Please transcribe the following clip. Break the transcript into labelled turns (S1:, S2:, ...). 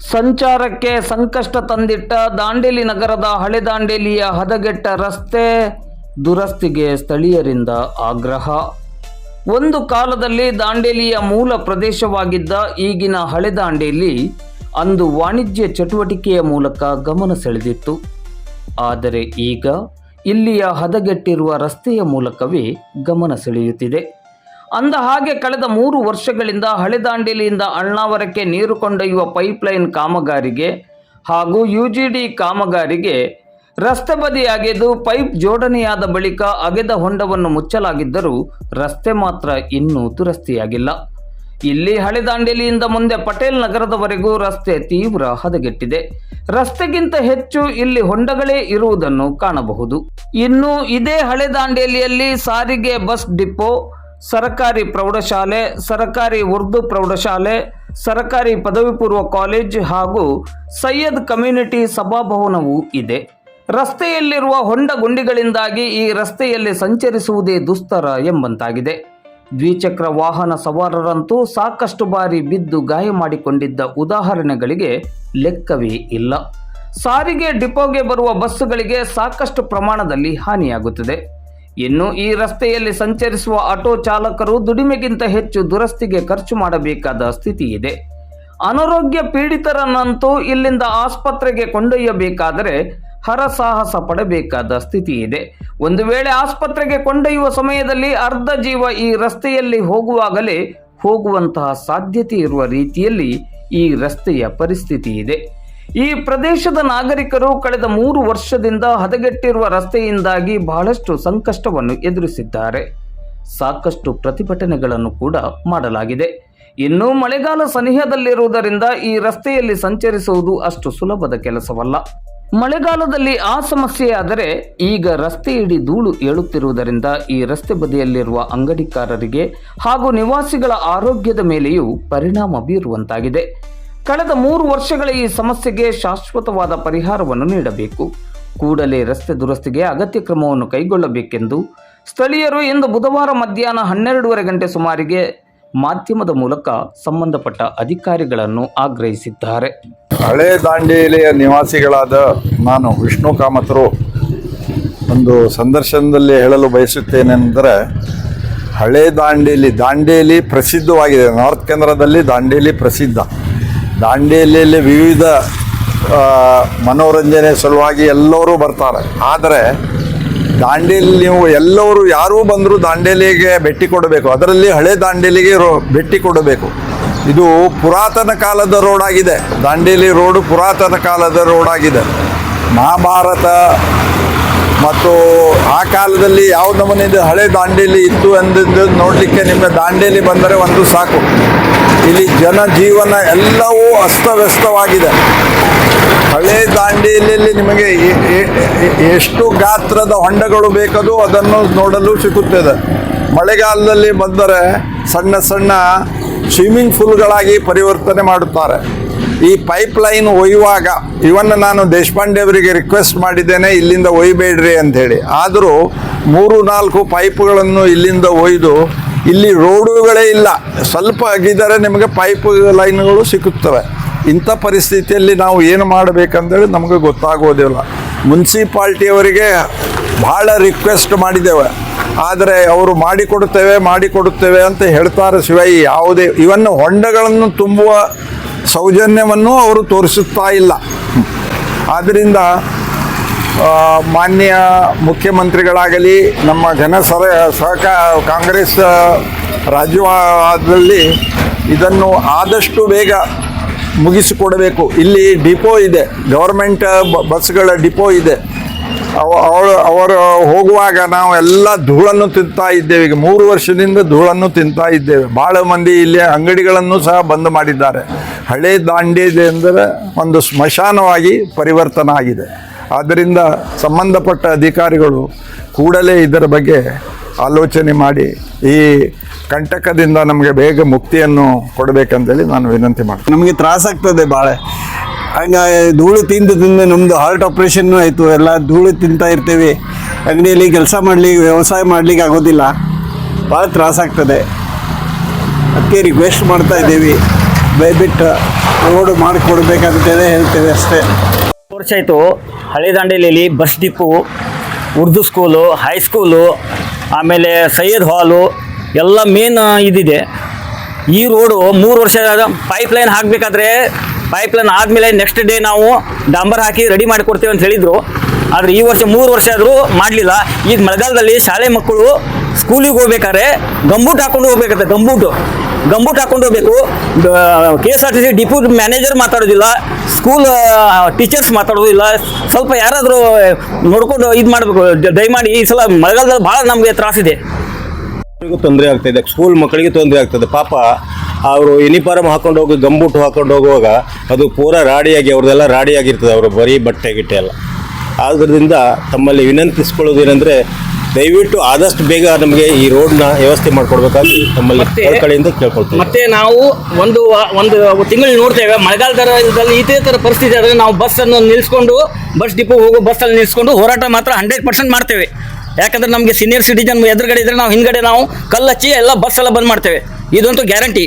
S1: ಸಂಚಾರಕ್ಕೆ ಸಂಕಷ್ಟ ತಂದಿಟ್ಟ ದಾಂಡೇಲಿ ನಗರದ ಹಳೆ ದಾಂಡೇಲಿಯ ಹದಗೆಟ್ಟ ರಸ್ತೆ ದುರಸ್ತಿಗೆ ಸ್ಥಳೀಯರಿಂದ ಆಗ್ರಹ. ಒಂದು ಕಾಲದಲ್ಲಿ ದಾಂಡೇಲಿಯ ಮೂಲ ಪ್ರದೇಶವಾಗಿದ್ದ ಈಗಿನ ಹಳೆ ದಾಂಡೇಲಿ ಅಂದು ವಾಣಿಜ್ಯ ಚಟುವಟಿಕೆಯ ಮೂಲಕ ಗಮನ ಸೆಳೆದಿತ್ತು. ಆದರೆ ಈಗ ಇಲ್ಲಿಯ ಹದಗೆಟ್ಟಿರುವ ರಸ್ತೆಯ ಮೂಲಕವೇ ಗಮನ ಸೆಳೆಯುತ್ತಿದೆ. ಅಂದ ಹಾಗೆ ಕಳೆದ ಮೂರು ವರ್ಷಗಳಿಂದ ಹಳೆ ದಾಂಡೇಲಿಯಿಂದ ಅಳ್ನಾವರಕ್ಕೆ ನೀರು ಕೊಂಡೊಯ್ಯುವ ಪೈಪ್ಲೈನ್ ಕಾಮಗಾರಿಗೆ ಹಾಗೂ ಯು ಜಿ ಡಿ ಕಾಮಗಾರಿಗೆ ರಸ್ತೆ ಬದಿ ಅಗೆದು ಪೈಪ್ ಜೋಡಣೆಯಾದ ಬಳಿಕ ಅಗೆದ ಹೊಂಡವನ್ನು ಮುಚ್ಚಲಾಗಿದ್ದರೂ ರಸ್ತೆ ಮಾತ್ರ ಇನ್ನೂ ದುರಸ್ತಿಯಾಗಿಲ್ಲ. ಇಲ್ಲಿ ಹಳೆ ದಾಂಡೇಲಿಯಿಂದ ಮುಂದೆ ಪಟೇಲ್ ನಗರದವರೆಗೂ ರಸ್ತೆ ತೀವ್ರ ಹದಗೆಟ್ಟಿದೆ. ರಸ್ತೆಗಿಂತ ಹೆಚ್ಚು ಇಲ್ಲಿ ಹೊಂಡಗಳೇ ಇರುವುದನ್ನು ಕಾಣಬಹುದು. ಇನ್ನು ಇದೇ ಹಳೆದಾಂಡೇಲಿಯಲ್ಲಿ ಸಾರಿಗೆ ಬಸ್ ಡಿಪೋ ಸರಕಾರಿ ಪ್ರೌಢಶಾಲೆ, ಸರಕಾರಿ ಉರ್ದು ಪ್ರೌಢಶಾಲೆ, ಸರಕಾರಿ ಪದವಿ ಪೂರ್ವ ಕಾಲೇಜ್ ಹಾಗೂ ಸೈಯದ್ ಕಮ್ಯುನಿಟಿ ಸಭಾಭವನವೂ ಇದೆ. ರಸ್ತೆಯಲ್ಲಿರುವ ಹೊಂಡ ಗುಂಡಿಗಳಿಂದಾಗಿ ಈ ರಸ್ತೆಯಲ್ಲಿ ಸಂಚರಿಸುವುದೇ ದುಸ್ತರ ಎಂಬಂತಾಗಿದೆ. ದ್ವಿಚಕ್ರ ವಾಹನ ಸವಾರರಂತೂ ಸಾಕಷ್ಟು ಬಾರಿ ಬಿದ್ದು ಗಾಯ ಮಾಡಿಕೊಂಡಿದ್ದ ಉದಾಹರಣೆಗಳಿಗೆ ಲೆಕ್ಕವೇ ಇಲ್ಲ. ಸಾರಿಗೆ ಡಿಪೋಗೆ ಬರುವ ಬಸ್ಸುಗಳಿಗೆ ಸಾಕಷ್ಟು ಪ್ರಮಾಣದಲ್ಲಿ ಹಾನಿಯಾಗುತ್ತದೆ. ಇನ್ನು ಈ ರಸ್ತೆಯಲ್ಲಿ ಸಂಚರಿಸುವ ಆಟೋ ಚಾಲಕರು ದುಡಿಮೆಗಿಂತ ಹೆಚ್ಚು ದುರಸ್ತಿಗೆ ಖರ್ಚು ಮಾಡಬೇಕಾದ ಸ್ಥಿತಿ ಇದೆ. ಅನಾರೋಗ್ಯ ಪೀಡಿತರನ್ನಂತೂ ಇಲ್ಲಿಂದ ಆಸ್ಪತ್ರೆಗೆ ಕೊಂಡೊಯ್ಯಬೇಕಾದರೆ ಹರಸಾಹಸ ಪಡಬೇಕಾದ ಸ್ಥಿತಿ ಇದೆ. ಒಂದು ವೇಳೆ ಆಸ್ಪತ್ರೆಗೆ ಕೊಂಡೊಯ್ಯುವ ಸಮಯದಲ್ಲಿ ಅರ್ಧ ಜೀವ ಈ ರಸ್ತೆಯಲ್ಲಿ ಹೋಗುವಾಗಲೇ ಹೋಗುವಂತಹ ಸಾಧ್ಯತೆ ಇರುವ ರೀತಿಯಲ್ಲಿ ಈ ರಸ್ತೆಯ ಪರಿಸ್ಥಿತಿ ಇದೆ. ಈ ಪ್ರದೇಶದ ನಾಗರಿಕರು ಕಳೆದ ಮೂರು ವರ್ಷದಿಂದ ಹದಗೆಟ್ಟಿರುವ ರಸ್ತೆಯಿಂದಾಗಿ ಬಹಳಷ್ಟು ಸಂಕಷ್ಟವನ್ನು ಎದುರಿಸಿದ್ದಾರೆ. ಸಾಕಷ್ಟು ಪ್ರತಿಭಟನೆಗಳನ್ನು ಕೂಡ ಮಾಡಲಾಗಿದೆ. ಇನ್ನು ಮಳೆಗಾಲ ಸನಿಹದಲ್ಲಿರುವುದರಿಂದ ಈ ರಸ್ತೆಯಲ್ಲಿ ಸಂಚರಿಸುವುದು ಅಷ್ಟು ಸುಲಭದ ಕೆಲಸವಲ್ಲ. ಮಳೆಗಾಲದಲ್ಲಿ ಆ ಸಮಸ್ಯೆಯಾದರೆ ಈಗ ರಸ್ತೆ ಇಡೀ ಧೂಳು ಏಳುತ್ತಿರುವುದರಿಂದ ಈ ರಸ್ತೆ ಬದಿಯಲ್ಲಿರುವ ಅಂಗಡಿಕಾರರಿಗೆ ಹಾಗೂ ನಿವಾಸಿಗಳ ಆರೋಗ್ಯದ ಮೇಲೆಯೂ ಪರಿಣಾಮ ಬೀರುವಂತಾಗಿದೆ. ಕಳೆದ ಮೂರು ವರ್ಷಗಳ ಈ ಸಮಸ್ಯೆಗೆ ಶಾಶ್ವತವಾದ ಪರಿಹಾರವನ್ನು ನೀಡಬೇಕು. ಕೂಡಲೇ ರಸ್ತೆ ದುರಸ್ತಿಗೆ ಅಗತ್ಯ ಕ್ರಮವನ್ನು ಕೈಗೊಳ್ಳಬೇಕೆಂದು ಸ್ಥಳೀಯರು ಇಂದು ಬುಧವಾರ ಮಧ್ಯಾಹ್ನ ಹನ್ನೆರಡೂವರೆ ಗಂಟೆ ಸುಮಾರಿಗೆ ಮಾಧ್ಯಮದ ಮೂಲಕ ಸಂಬಂಧಪಟ್ಟ ಅಧಿಕಾರಿಗಳನ್ನು ಆಗ್ರಹಿಸಿದ್ದಾರೆ.
S2: ಹಳೆ ದಾಂಡೇಲಿಯ ನಿವಾಸಿಗಳಾದ ನಾನು ವಿಷ್ಣು ಕಾಮತರು ಒಂದು ಸಂದರ್ಶನದಲ್ಲಿ ಹೇಳಲು ಬಯಸುತ್ತೇನೆಂದರೆ, ಹಳೆ ದಾಂಡೇಲಿ ದಾಂಡೇಲಿ ಪ್ರಸಿದ್ಧವಾಗಿದೆ. ನಾರ್ತ್ ಕೇಂದ್ರದಲ್ಲಿ ದಾಂಡೇಲಿ ಪ್ರಸಿದ್ಧ. ದಾಂಡೇಲಿಯಲ್ಲಿ ವಿವಿಧ ಮನೋರಂಜನೆ ಸಲುವಾಗಿ ಎಲ್ಲರೂ ಬರ್ತಾರೆ. ಆದರೆ ದಾಂಡೇಲಿ ನೀವು ಎಲ್ಲರೂ ಯಾರೂ ಬಂದರೂ ದಾಂಡೇಲಿಗೆ ಭೇಟಿ ಕೊಡಬೇಕು. ಅದರಲ್ಲಿ ಹಳೆ ದಾಂಡೇಲಿಗೆ ರೋ, ಭೇಟಿ ಕೊಡಬೇಕು. ಇದು ಪುರಾತನ ಕಾಲದ ರೋಡ್ ಆಗಿದೆ. ದಾಂಡೇಲಿ ರೋಡು ಪುರಾತನ ಕಾಲದ ರೋಡ್ ಆಗಿದೆ. ಮಹಾಭಾರತ ಮತ್ತು ಆ ಕಾಲದಲ್ಲಿ ಯಾವ ನಮೂನಿದು ಹಳೆ ದಾಂಡೇಲಿ ಇತ್ತು ಎಂದಿದ್ದು ನೋಡಲಿಕ್ಕೆ ನಿಮ್ಮ ದಾಂಡೇಲಿ ಬಂದರೆ ಒಂದು ಸಾಕು. ಇಲ್ಲಿ ಜನಜೀವನ ಎಲ್ಲವೂ ಅಸ್ತವ್ಯಸ್ತವಾಗಿದೆ. ಹಳೆ ದಾಂಡೇಲಿಯಲ್ಲಿ ನಿಮಗೆ ಎಷ್ಟು ಗಾತ್ರದ ಹೊಂಡಗಳು ಬೇಕದು ಅದನ್ನು ನೋಡಲು ಸಿಗುತ್ತದೆ ಮಳೆಗಾಲದಲ್ಲಿ ಬಂದರೆ ಸಣ್ಣ ಸಣ್ಣ ಸ್ವಿಮ್ಮಿಂಗ್ ಪೂಲ್ಗಳಾಗಿ ಪರಿವರ್ತನೆ ಮಾಡುತ್ತಾರೆ. ಈ ಪೈಪ್ ಲೈನ್ ಒಯ್ಯುವಾಗ ಇವನ್ನ ನಾನು ದೇಶಪಾಂಡೆ ಅವರಿಗೆ ರಿಕ್ವೆಸ್ಟ್ ಮಾಡಿದ್ದೇನೆ, ಇಲ್ಲಿಂದ ಒಯ್ಬೇಡ್ರಿ ಅಂಥೇಳಿ. ಆದರೂ ಮೂರು ನಾಲ್ಕು ಪೈಪ್ಗಳನ್ನು ಇಲ್ಲಿಂದ ಒಯ್ದು ಇಲ್ಲಿ ರೋಡುಗಳೇ ಇಲ್ಲ. ಸ್ವಲ್ಪ ಆಗಿದ್ದರೆ ನಿಮಗೆ ಪೈಪ್ ಲೈನ್ಗಳು ಸಿಕ್ಕುತ್ತವೆ. ಇಂಥ ಪರಿಸ್ಥಿತಿಯಲ್ಲಿ ನಾವು ಏನು ಮಾಡಬೇಕಂತೇಳಿ ನಮಗೆ ಗೊತ್ತಾಗೋದಿಲ್ಲ. ಮುನ್ಸಿಪಾಲ್ಟಿಯವರಿಗೆ ಭಾಳ ರಿಕ್ವೆಸ್ಟ್ ಮಾಡಿದ್ದೇವೆ. ಆದರೆ ಅವರು ಮಾಡಿಕೊಡುತ್ತೇವೆ ಮಾಡಿಕೊಡುತ್ತೇವೆ ಅಂತ ಹೇಳ್ತಾರೆ ಶಿವಾಯಿ ಯಾವುದೇ ಇವನ್ನು ಹೊಂಡಗಳನ್ನು ತುಂಬುವ ಸೌಜನ್ಯವನ್ನು ಅವರು ತೋರಿಸುತ್ತಾ ಇಲ್ಲ. ಆದ್ದರಿಂದ ಮಾನ್ಯ ಮುಖ್ಯಮಂತ್ರಿಗಳಾಗಲಿ, ನಮ್ಮ ಜನ ಸರ, ಸಹಕ, ಕಾಂಗ್ರೆಸ್ ರಾಜ್ಯದಲ್ಲಿ ಇದನ್ನು ಆದಷ್ಟು ಬೇಗ ಮುಗಿಸಿಕೊಡಬೇಕು. ಇಲ್ಲಿ ಡಿಪೋ ಇದೆ ಗೌರ್ಮೆಂಟ್ ಬಸ್ಗಳ ಡಿಪೋ ಇದೆ. ಅವರು ಹೋಗುವಾಗ ನಾವು ಎಲ್ಲ ಧೂಳನ್ನು ತಿಂತಾ ಇದ್ದೇವೆ. ಈಗ ಮೂರು ವರ್ಷದಿಂದ ಧೂಳನ್ನು ತಿಂತಾ ಇದ್ದೇವೆ. ಭಾಳ ಮಂದಿ ಇಲ್ಲಿ ಅಂಗಡಿಗಳನ್ನು ಸಹ ಬಂದ್ ಮಾಡಿದ್ದಾರೆ. ಹಳೆ ದಾಂಡೇಲಿ ಅಂದರೆ ಒಂದು ಸ್ಮಶಾನವಾಗಿ ಪರಿವರ್ತನೆ ಆಗಿದೆ. ಆದ್ದರಿಂದ ಸಂಬಂಧಪಟ್ಟ ಅಧಿಕಾರಿಗಳು ಕೂಡಲೇ ಇದರ ಬಗ್ಗೆ ಆಲೋಚನೆ ಮಾಡಿ ಈ ಕಂಟಕದಿಂದ ನಮಗೆ ಬೇಗ ಮುಕ್ತಿಯನ್ನು ಕೊಡಬೇಕಂತೇಳಿ ನಾನು ವಿನಂತಿ ಮಾಡ್ತೀನಿ.
S3: ನಮಗೆ ತ್ರಾಸಾಗ್ತದೆ ಭಾಳ ಹಂಗ ಧೂಳು ತಿಂದು ತಿಂದು ನಮ್ಮದು ಹಾರ್ಟ್ ಆಪ್ರೇಷನ್ನು ಆಯಿತು. ಎಲ್ಲ ಧೂಳು ತಿಂತಾ ಇರ್ತೀವಿ. ಅಂಗಡಿಯಲ್ಲಿ ಕೆಲಸ ಮಾಡಲಿಕ್ಕೆ, ವ್ಯವಸಾಯ ಮಾಡಲಿಕ್ಕೆ ಆಗೋದಿಲ್ಲ. ಭಾಳ ತ್ರಾಸಾಗ್ತದೆ ಅದಕ್ಕೆ ರಿಕ್ವೆಸ್ಟ್ ಮಾಡ್ತಾ ಇದ್ದೀವಿ. ದಯವಿಟ್ಟು ರೋಡ್ ಮಾಡಿಕೊಡ್ಬೇಕಂತೇಳಿ ಹೇಳ್ತೇವೆ ಅಷ್ಟೇ.
S4: ವರ್ಷ ಆಯಿತು. ಹಳೆ bus depot Urdu school high school ಆಮೇಲೆ ಸೈಯದ್ ಹಾಲು ಎಲ್ಲ ಮೇನ್ ಇದಿದೆ. ಈ ರೋಡು ಮೂರು ವರ್ಷ ಪೈಪ್ ಲೈನ್ ಹಾಕಬೇಕಾದ್ರೆ ಪೈಪ್ ಲೈನ್ ಆದಮೇಲೆ ನೆಕ್ಸ್ಟ್ ಡೇ ನಾವು ಡಾಂಬರ್ ಹಾಕಿ ರೆಡಿ ಮಾಡಿಕೊಡ್ತೇವೆ ಅಂತ ಹೇಳಿದರು. ಆದರೆ ಈ ವರ್ಷ ಮೂರು ವರ್ಷ ಆದರೂ ಮಾಡಲಿಲ್ಲ. ಈಗ ಮಳೆಗಾಲದಲ್ಲಿ ಶಾಲೆ ಮಕ್ಕಳು ಸ್ಕೂಲಿಗೆ ಹೋಗ್ಬೇಕಾದ್ರೆ ಗಂಬೂಟ್ ಹಾಕೊಂಡು ಹೋಗ್ಬೇಕಾಗತ್ತೆ, ಗಂಬೂಟು. ಗಂಬೂಟ್ ಹಾಕೊಂಡು ಹೋಗ್ಬೇಕು. K S R T C depot manager ಮಾತಾಡೋದಿಲ್ಲ, ಸ್ಕೂಲ್ ಟೀಚರ್ಸ್ ಮಾತಾಡೋದಿಲ್ಲ, ಸ್ವಲ್ಪ ಯಾರಾದರೂ ನೋಡ್ಕೊಂಡು ಇದು ಮಾಡಬೇಕು ದಯಮಾಡಿ ಈ ಸಲ ಮಳೆಗಾಲದಲ್ಲಿ ಭಾಳ ನಮಗೆ ತ್ರಾಸಿದೆ
S5: ತೊಂದರೆ ಆಗ್ತಾಯಿದೆ ಸ್ಕೂಲ್ ಮಕ್ಕಳಿಗೆ ತೊಂದರೆ ಆಗ್ತದೆ. ಪಾಪ ಅವರು ಯೂನಿಫಾರ್ಮ್ ಹಾಕೊಂಡು ಹೋಗಿ ಗಂಬೂಟು ಹಾಕೊಂಡು ಹೋಗುವಾಗ ಅದು ಪೂರಾ ರಾಡಿಯಾಗಿ, ಅವ್ರದ್ದೆಲ್ಲ ರಾಡಿಯಾಗಿರ್ತದೆ. ಅವರು ಬರೀ ಬಟ್ಟೆ, ಗಿಟ್ಟೆ ಎಲ್ಲ. ಆದ್ದರಿಂದ ತಮ್ಮಲ್ಲಿ ವಿನಂತಿಸ್ಕೊಳ್ಳೋದು ಏನಂದರೆ ದಯವಿಟ್ಟು ಆದಷ್ಟು ಬೇಗ ನಮಗೆ ಈ ರೋಡ್ನ ವ್ಯವಸ್ಥೆ ಮಾಡಿಕೊಡ್ಬೇಕಾಗಿ
S4: ನಮ್ಮಲ್ಲಿ
S5: ಕಡೆಯಿಂದ ಕೇಳ್ಕೊಳ್ತೀವಿ.
S4: ಮತ್ತೆ ನಾವು ಒಂದು ವಾ- ಒಂದು ತಿಂಗಳು ನೋಡ್ತೇವೆ. ಮಳೆಗಾಲದಲ್ಲಿ ಇದೇ ಥರ ಪರಿಸ್ಥಿತಿ ಆದರೆ ನಾವು ಬಸ್ಸನ್ನು ನಿಲ್ಲಿಸ್ಕೊಂಡು ಬಸ್ ಡಿಪೋ ಹೋಗೋ ಬಸ್ಸಲ್ಲಿ ನಿಲ್ಲಿಸ್ಕೊಂಡು ಹೋರಾಟ ಮಾತ್ರ ಹಂಡ್ರೆಡ್ ಪರ್ಸೆಂಟ್ ಮಾಡ್ತೇವೆ. ಯಾಕಂದ್ರೆ ನಮಗೆ ಸೀನಿಯರ್ ಸಿಟಿಜನ್ ಎದುರುಗಡೆ ಇದ್ರೆ ನಾವು ಹಿಂದ್ಗಡೆ ನಾವು ಕಲ್ಲಚ್ಚಿ ಎಲ್ಲ ಬಸ್ ಎಲ್ಲ ಬಂದ್ ಮಾಡ್ತೇವೆ. ಇದಂತೂ ಗ್ಯಾರಂಟಿ